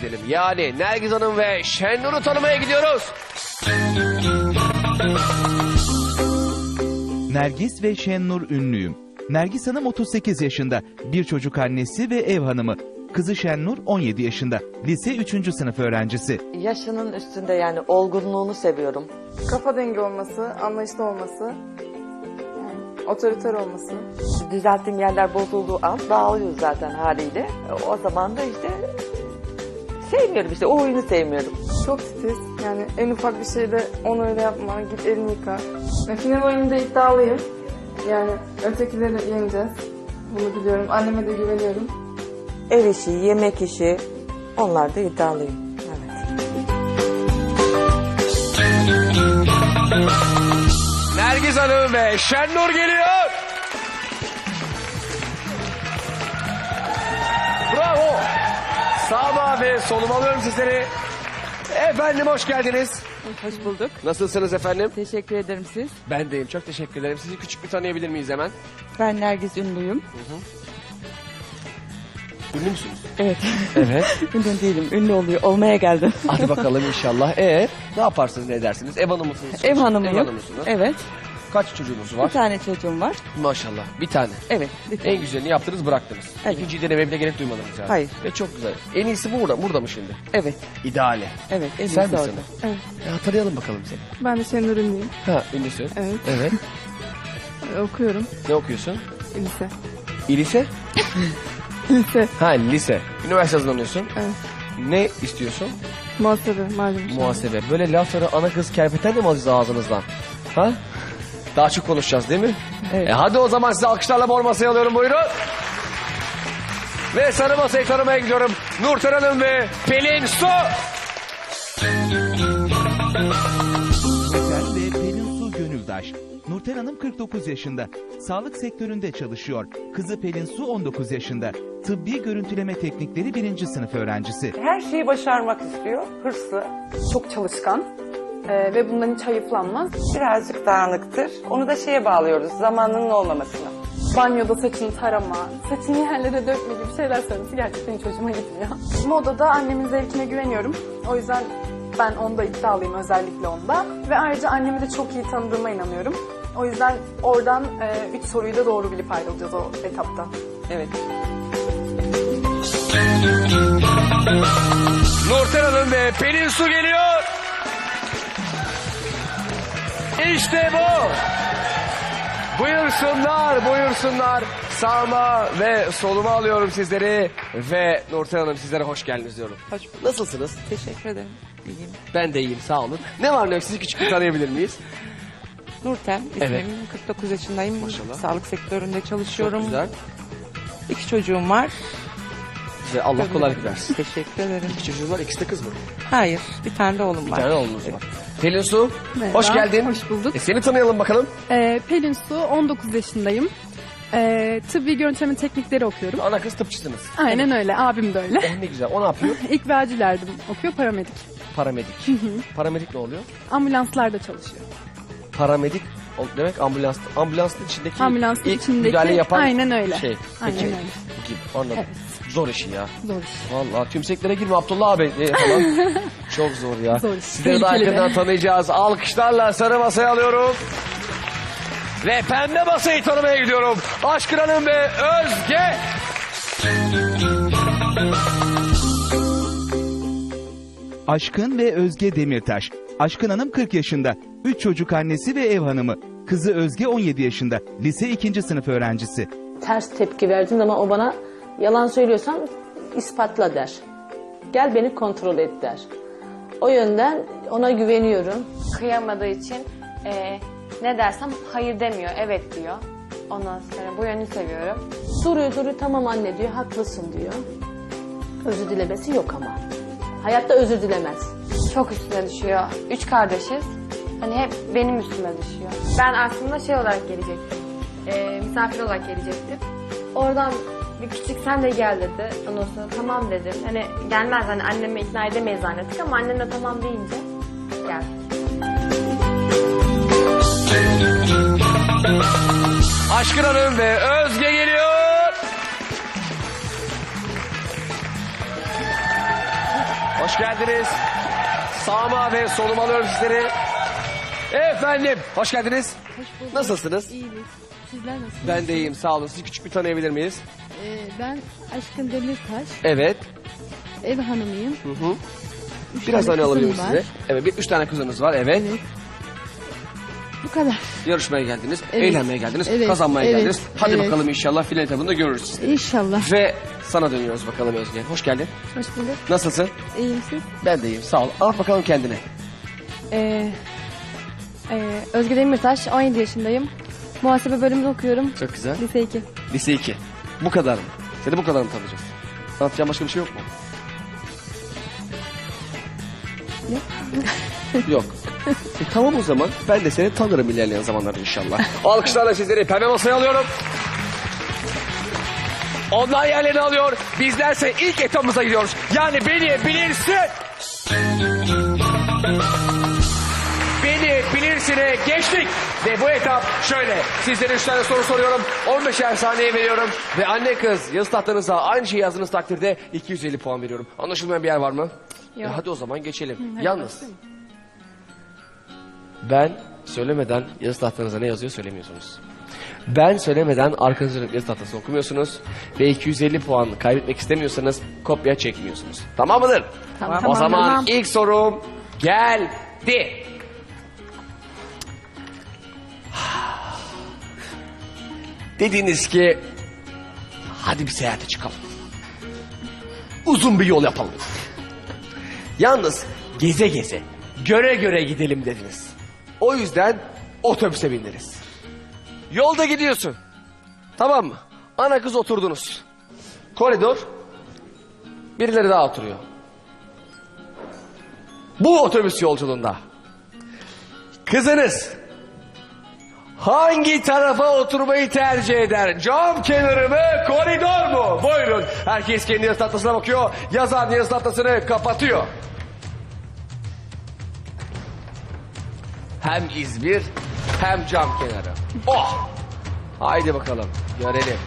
gidelim. Yani Nergiz Hanım ve Şenur'u tanımaya gidiyoruz. Nergis ve Şennur ünlüyüm. Nergis Hanım 38 yaşında, bir çocuk annesi ve ev hanımı. Kızı Şennur 17 yaşında, lise 3. sınıf öğrencisi. Yaşının üstünde yani olgunluğunu seviyorum. Kafa dengi olması, anlayışlı olması, yani otoriter olması. Düzelttiğim yerler bozulduğu an dağılıyor zaten haliyle. O zaman da işte sevmiyorum işte o oyunu sevmiyorum. Çok titiz. Yani en ufak bir şeyde onu öyle yapma, git elini yıka. Ve final oyununda iddialıyım. Yani ötekileri yeneceğiz. Bunu biliyorum. Anneme de güveniyorum. Ev işi, yemek işi onlarda iddialıyım. Evet. Nergiz Hanım ve Şennur geliyor. Bravo. Sağma ve soluma alıyorum sizleri. Efendim hoş geldiniz. Hoş bulduk. Nasılsınız efendim? Teşekkür ederim siz. Ben deyim. Çok teşekkür ederim. Sizi küçük bir tanıyabilir miyiz hemen? Ben Nergiz Ünlüyüm. Ünlü müsünüz? Evet. Evet. Ünlü değilim. Ünlü oluyor. Olmaya geldim. Hadi bakalım inşallah. Ee, ne yaparsınız ne edersiniz? Ev hanımı mısınız? Ev hanımıyım. Ev hanımısınız. Evet. Kaç çocuğunuz Bir var? tane çocuğum var. Maşallah. Bir tane. Evet. Bir tane. En güzelini yaptınız bıraktınız. Evet. İkinciyi deneme bile gerek duymadınız yani. Hayır. Ve çok güzel. En iyisi bu burada, burada mı şimdi? Evet. İdeali. Evet. En Sen iyisi misin? orada. Evet. Ya tanıyalım bakalım seni. Ben de Şenur Ünlüyüm. Ha ünlüsün. Evet. Evet. Ee, Okuyorum. ne okuyorsun? Lise. İlise? Lise. Ha lise. Üniversite hazırlanıyorsun. Evet. Ne istiyorsun? Muhasebe malum. Muhasebe. Böyle lafları ana kız kerpeten de mi alacağız ağzınızdan? Ha? Daha çok konuşacağız değil mi? Evet. E hadi o zaman size alkışlarla mor masaya alıyorum buyurun. Ve sarı masayı tanımaya gidiyorum. Nurten Hanım ve Pelin Su. Nurten ve Pelin Su Gönüldaş. Nurten Hanım 49 yaşında, sağlık sektöründe çalışıyor. Kızı Pelin Su 19 yaşında, tıbbi görüntüleme teknikleri 1. sınıf öğrencisi. Her şeyi başarmak istiyor. Hırslı. Çok çalışkan. Ee, ve bundan hiç hayıflanmaz. Birazcık dağınıktır. Onu da şeye bağlıyoruz. Zamanının olmamasına. Banyoda saçını tarama, saçını yerlere dökme gibi şeyler söylemesi gerçekten hiç hoşuma gitmiyor. Modada annemin zevkine güveniyorum. O yüzden ben onda iddialıyım özellikle onda. Ve ayrıca annemi de çok iyi tanıdığıma inanıyorum. O yüzden oradan e, üç soruyu da doğru bilip ayrılacağız o etapta. Evet. Nurten Hanım ve Pelin Su geliyor. İşte bu. Buyursunlar, buyursunlar. Sağıma ve soluma alıyorum sizleri. Ve Nurten Hanım sizlere hoş geldiniz diyorum. Hoş bulduk. Nasılsınız? Teşekkür ederim. İyiyim. Ben de iyiyim sağ olun. Ne var ne yok sizi küçük bir tanıyabilir miyiz? Nurten ismim. Evet. 49 yaşındayım. Maşallah. Sağlık sektöründe çalışıyorum. Çok güzel. İki çocuğum var. Size Allah kolaylık versin. Teşekkür ederim. İki çocuğunuz var ikisi de kız mı? Hayır. Bir tane de oğlum Bir var. tane oğlunuz var. Pelin Su Merhaba, hoş geldin. Hoş bulduk. E, seni tanıyalım bakalım. Ee, Pelin Su, 19 yaşındayım. Ee, tıbbi görüntüleme teknikleri okuyorum. Ana kız tıpçısınız. Aynen öyle, abim de öyle. Oh ne güzel. O ne yapıyor? İlk vercilerdim okuyor, paramedik. Paramedik. Paramedik ne oluyor? Ambulanslarda çalışıyor. Paramedik o demek ambulans. Ambulansın içindeki Ambulansın ilk içindeki- müdahale yapan Aynen öyle. şey. Aynen Peki. öyle. Gibi, anladım. Evet. Zor işi ya. Zor iş. Vallahi tümseklere girme Abdullah abi e, falan. Çok zor ya. Zor iş, Sizleri tehlikeli de. yakından tanıyacağız. Alkışlarla sarı masaya alıyorum. Ve pembe masayı tanımaya gidiyorum. Aşkın Hanım ve Özge. Aşkın ve Özge Demirtaş. Aşkın Hanım 40 yaşında, 3 çocuk annesi ve ev hanımı. Kızı Özge 17 yaşında, lise 2. sınıf öğrencisi. ters tepki verdiğim zaman o bana yalan söylüyorsan ispatla der. Gel beni kontrol et der. O yönden ona güveniyorum. kıyamadığı için e, ne dersem hayır demiyor, evet diyor. Ondan sonra bu yönünü seviyorum. Duruyor duruyor tamam anne diyor haklısın diyor. Özür dilemesi yok ama. Hayatta özür dilemez. Çok üstüne düşüyor. Üç kardeşiz. Hani hep benim üstüme düşüyor. Ben aslında şey olarak gelecektim. E, misafir olarak gelecektim. Oradan bir küçük sen de gel dedi. Ondan sonra tamam dedim. Hani gelmez hani annemi ikna edemeyiz zannettik ama annem de tamam deyince gel. Aşkın Hanım ve Özge geliyor. Hoş geldiniz. Sağıma ve soluma alıyorum sizleri. Efendim, hoş geldiniz. Hoş bulduk. Nasılsınız? İyiyiz. Sizler nasılsınız? Ben de iyiyim, sağ olun. Sizi küçük bir tanıyabilir miyiz? Ee, ben Aşkın Demirtaş, Evet. ev hanımıyım. Hı hı. Üç Biraz tane tane alabilir kızım size. var. Evet, bir, üç tane kızınız var, evet. Evet. Bu kadar. Yarışmaya geldiniz, Evet. eğlenmeye geldiniz, Evet, kazanmaya evet, geldiniz. Hadi evet. bakalım inşallah final etabında görürüz sizleri. İnşallah. Ve sana dönüyoruz bakalım Özge. Hoş geldin. Hoş bulduk. Nasılsın? İyiyim siz? Ben de iyiyim, sağ ol. Anlat bakalım kendine. Ee, e, Özgür Demirtaş, 17 yaşındayım. Muhasebe bölümünü okuyorum. Çok güzel. Lise 2. Lise 2. Bu kadar mı? Seni bu kadar mı tanıyacağız? Anlatacağım başka bir şey yok mu? yok. E, tamam o zaman. Ben de seni tanırım ilerleyen zamanlarda inşallah. Alkışlarla sizleri pembe masaya alıyorum. Onlar yerlerini alıyor. Bizlerse ilk etapımıza gidiyoruz. Yani beni bilirsin. Bilirsine geçtik. Ve bu etap şöyle. Sizlere üç tane soru soruyorum. 15'er saniye veriyorum. Ve anne kız yazı tahtanıza aynı şeyi yazdığınız takdirde 250 puan veriyorum. Anlaşılmayan bir yer var mı? E, hadi o zaman geçelim. Yalnız. Ben söylemeden yazı tahtanıza ne yazıyor söylemiyorsunuz. Ben söylemeden arkanızda yazı tahtasını okumuyorsunuz. Ve 250 puan kaybetmek istemiyorsanız kopya çekmiyorsunuz. Tamam mıdır? Tamam. O zaman Tamam. ilk sorum geldi. Dediniz ki hadi bir seyahate çıkalım. Uzun bir yol yapalım. Yalnız geze geze, göre göre gidelim dediniz. O yüzden otobüse bindiniz. Yolda gidiyorsun. Tamam mı? Ana kız oturdunuz. Koridor. Birileri daha oturuyor. Bu otobüs yolculuğunda kızınız hangi tarafa oturmayı tercih eder? Cam kenarı mı, koridor mu? Buyurun. Herkes kendi yazı tahtasına bakıyor. Yazan yazı tahtasını kapatıyor. Hem İzmir hem cam kenarı. Oh! Haydi bakalım görelim.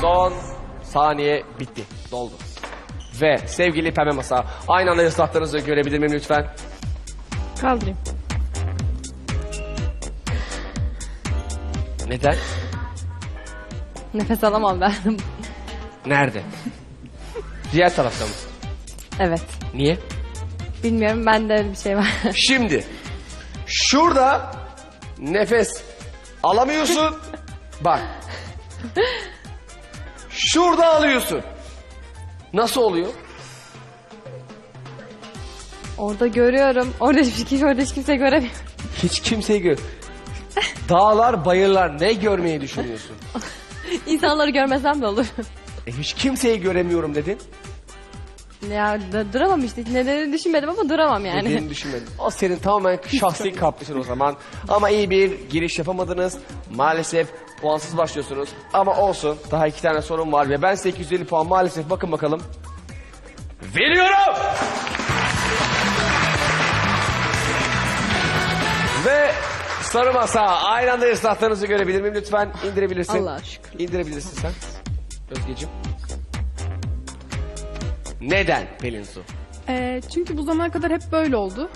Son saniye bitti. Doldu. Ve sevgili Pembe Masa aynı anda yazı tahtanızı görebilir miyim lütfen? Kaldırayım. Neden? Nefes alamam ben. Nerede? Diğer tarafta mı? evet. Niye? Bilmiyorum, bende öyle bir şey var. Şimdi şurada nefes alamıyorsun. Bak. Şurada alıyorsun. Nasıl oluyor? Orada görüyorum. Orada hiç, kimse- orada hiç kimse göremiyor. Hiç kimseyi gör. Dağlar, bayırlar ne görmeyi düşünüyorsun? İnsanları görmesem de olur. E, hiç kimseyi göremiyorum dedin. ya da, duramam işte. Nedenini düşünmedim ama duramam yani. Dediğini düşünmedim. O senin tamamen şahsi kaprisın o zaman. Ama iyi bir giriş yapamadınız. Maalesef puansız başlıyorsunuz. Ama olsun. Daha iki tane sorun var ve ben size 250 puan maalesef bakın bakalım. Veriyorum! Sarı masa aynı anda ıslattığınızı görebilir miyim lütfen? İndirebilirsin. Allah'a şükür. İndirebilirsin sen. Özgeciğim. Neden Pelin Su? Ee, çünkü bu zamana kadar hep böyle oldu.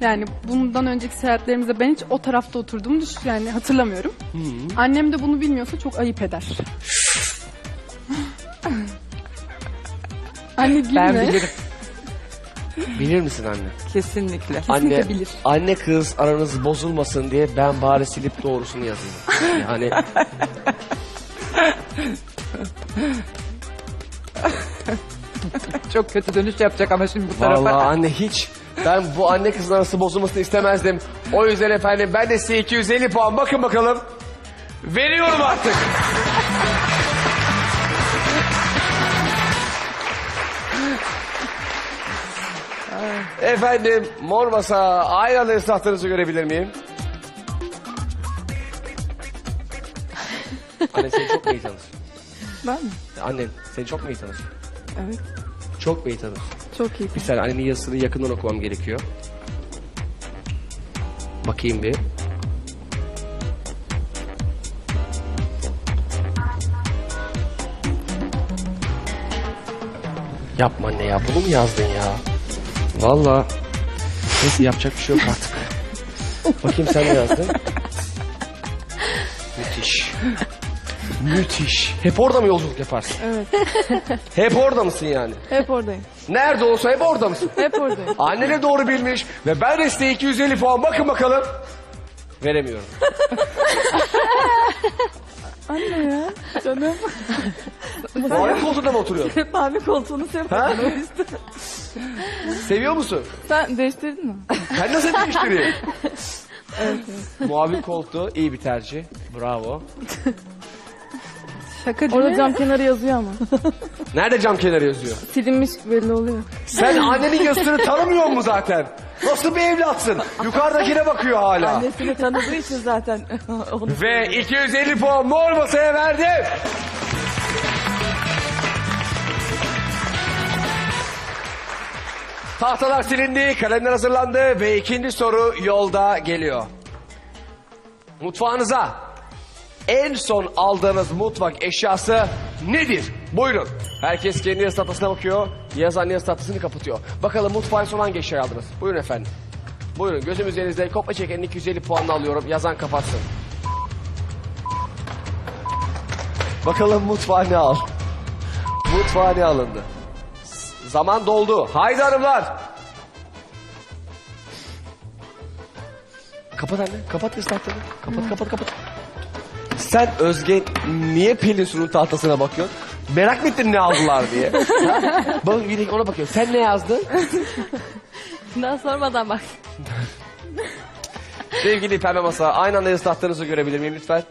Yani bundan önceki seyahatlerimizde ben hiç o tarafta oturduğumu düş yani hatırlamıyorum. Annem de bunu bilmiyorsa çok ayıp eder. Anne gülme. Ben bilirim. Bilir misin anne? Kesinlikle. Anne, bilir. anne kız aranız bozulmasın diye ben bari silip doğrusunu yazayım. Yani Çok kötü dönüş yapacak ama şimdi bu tarafa. vallahi anne hiç ben bu anne kızın arası bozulmasını istemezdim. O yüzden efendim ben de size 250 puan bakın bakalım. Veriyorum artık. Efendim mor masa aynı anda ıslattığınızı görebilir miyim? Anne seni çok mu iyi tanır? Ben mi? Annen seni çok mu iyi tanır? Evet. Çok mu iyi tanır? Çok iyi. Bir saniye annenin yazısını yakından okumam gerekiyor. Bakayım bir. Yapma anne ya bunu mu yazdın ya? Valla. Neyse yapacak bir şey yok artık. Bakayım sen ne yazdın? Müthiş. Müthiş. Hep orada mı yolculuk yaparsın? Evet. hep orada mısın yani? Hep oradayım. Nerede olsa hep orada mısın? Hep oradayım. Annene doğru bilmiş ve ben de size 250 puan bakın bakalım. Veremiyorum. Canım. Mavi koltuğunda mı oturuyorsun? Hep mavi koltuğunu seviyorum. Ha? Seviyor musun? Sen değiştirdin mi? Ben nasıl değiştireyim? Muavin koltuğu iyi bir tercih. Bravo. Şaka değil Orada cam kenarı yazıyor ama. Nerede cam kenarı yazıyor? Silinmiş belli oluyor. Sen annenin göğsünü tanımıyor mu zaten? Nasıl bir evlatsın? Yukarıdakine bakıyor hala. Annesini tanıdığı için zaten onu Ve 250 puan mor masaya verdim. Tahtalar silindi, kalemler hazırlandı ve ikinci soru yolda geliyor. Mutfağınıza en son aldığınız mutfak eşyası nedir? Buyurun. Herkes kendi yazı tahtasına bakıyor. Yazan yazı tahtasını kapatıyor. Bakalım mutfağa son hangi eşyayı aldınız? Buyurun efendim. Buyurun gözüm üzerinizde kopya çekenin 250 puanını alıyorum. Yazan kapatsın. Bakalım mutfağa ne al? Mutfağa ne alındı? Zaman doldu. Haydi hanımlar. Kapat anne. Kapat ıslattığını. Kapat kapat kapat. Sen Özge niye Pelin Su'nun tahtasına bakıyorsun? Merak mı ettin ne aldılar diye? Ha? Bak bir de ona bakıyorum. Sen ne yazdın? Daha sormadan bak. Sevgili Pembe Masa aynı anda ıslattığınızı görebilir miyim lütfen?